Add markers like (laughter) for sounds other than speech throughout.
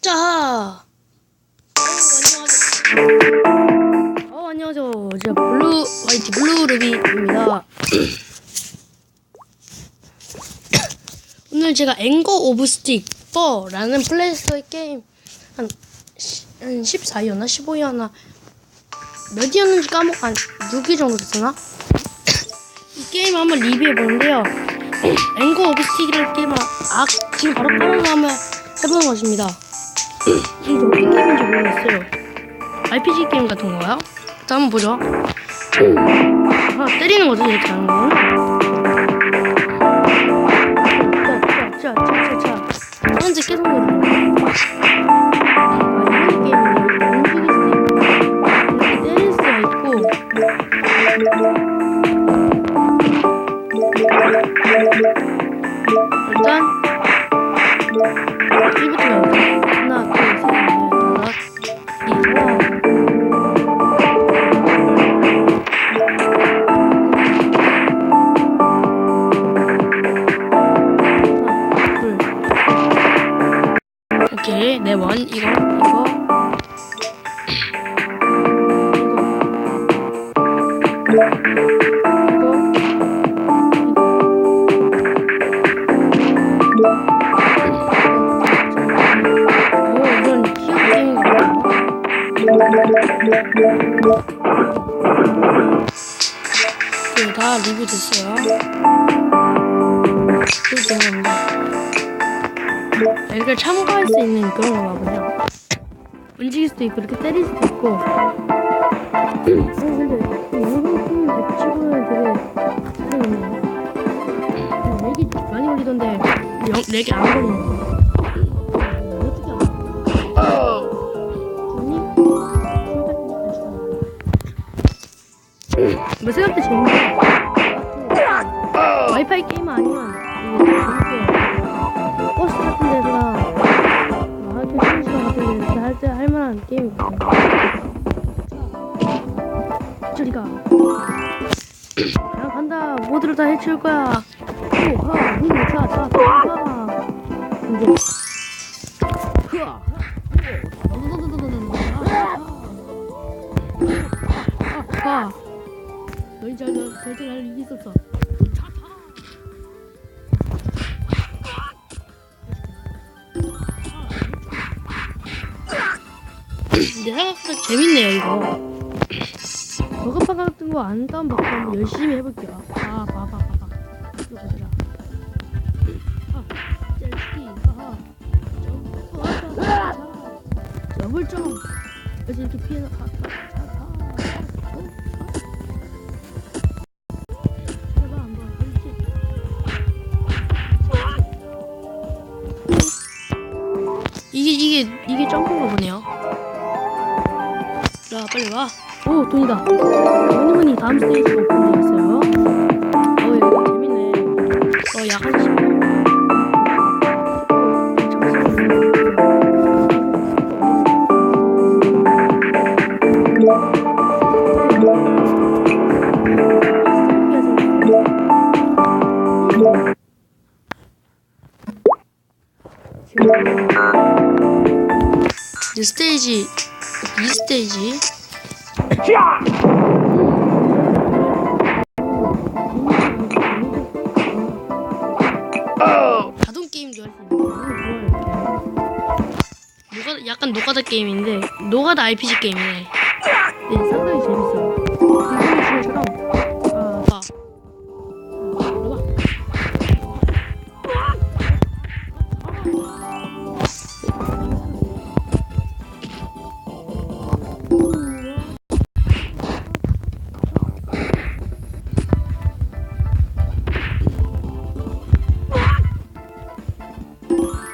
자. 어, 안녕하세요. 제가 블루, 화이트 블루 루비입니다. (coughs) 오늘 제가 앵거 오브 스틱 4라는 플레이스토어 게임 한, 시- 한 14위였나? 15위였나? 몇 위였는지 까먹, 한 6위 정도 됐었나? 이 게임 한번 리뷰해 보는데요. 앵거 오브 스틱이라는 게임을 아, 지금 바로 깔아놓으면 해보는 것입니다. 이게 어떤 게임인지 모르겠어요. RPG 게임 같은 건가요? 일단 한번 보죠. 아, 때리는 거죠, 이렇게 하는 건. 자, 자, 자, 자, 자. 현재 계속 오케이, 네 번. 이거, 이거. 게임인가? 네, 다 리뷰 됐어요. 그리고 이렇게 참가할 수 있는 그런 건가 보네요. 움직일 수도 있고, 이렇게 때릴 수도 있고. 어, 근데, 일본 팀 치고는 되게 잘했네요. 렉이 많이 걸리던데, 영, 렉이 안 걸리네. 어떻게 알아? 뭐 생각도 재밌네. 와이파이 게임 아니면 재밌게 가. 나 간다. 모두를 다 해치울 거야. 오, 하, 힘, 자, 자, 자, 자. 이제. 아, 너희 잘, 절대 나를 이길 수 없어. 근데 생각보다 재밌네요, 이거. 버거판 같은 거 안 다운받고 한번 열심히 해볼게요. 아, 봐봐, 봐봐. 이거 보자. 아, 젤스키, 하하. 점프, 하하, 하하. 더블 점. 그래서 이렇게 피해서 가. 어? 그렇지. 이게 이게 이게 점프인가 보네요. 자 빨리 와. 오 돈이다. 뭐니뭐니 다음 스테이지가 오픈되어 있어요. 어 이거 재밌네. 어 약한 10분. 이 스테이지 이 스테이지 자동 게임도 할수 있는 노가다 약간 노가다 게임인데 노가다 RPG 게임이네. 네 상당히 재밌 점프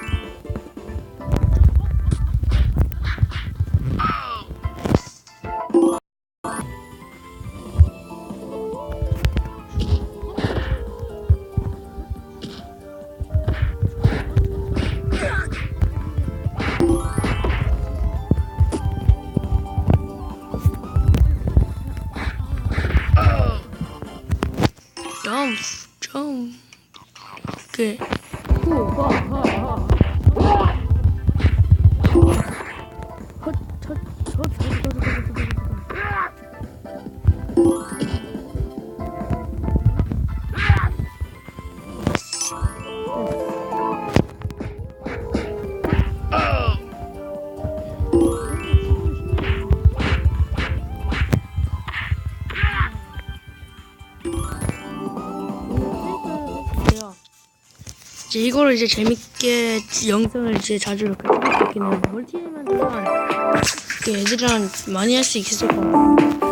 점프 이제 이거를 이제 재밌게 영상을 이제 자주 이렇게 찍을 수 있긴 해요. 멀티만 되면 애들이랑 많이 할 수 있을 것 같아요.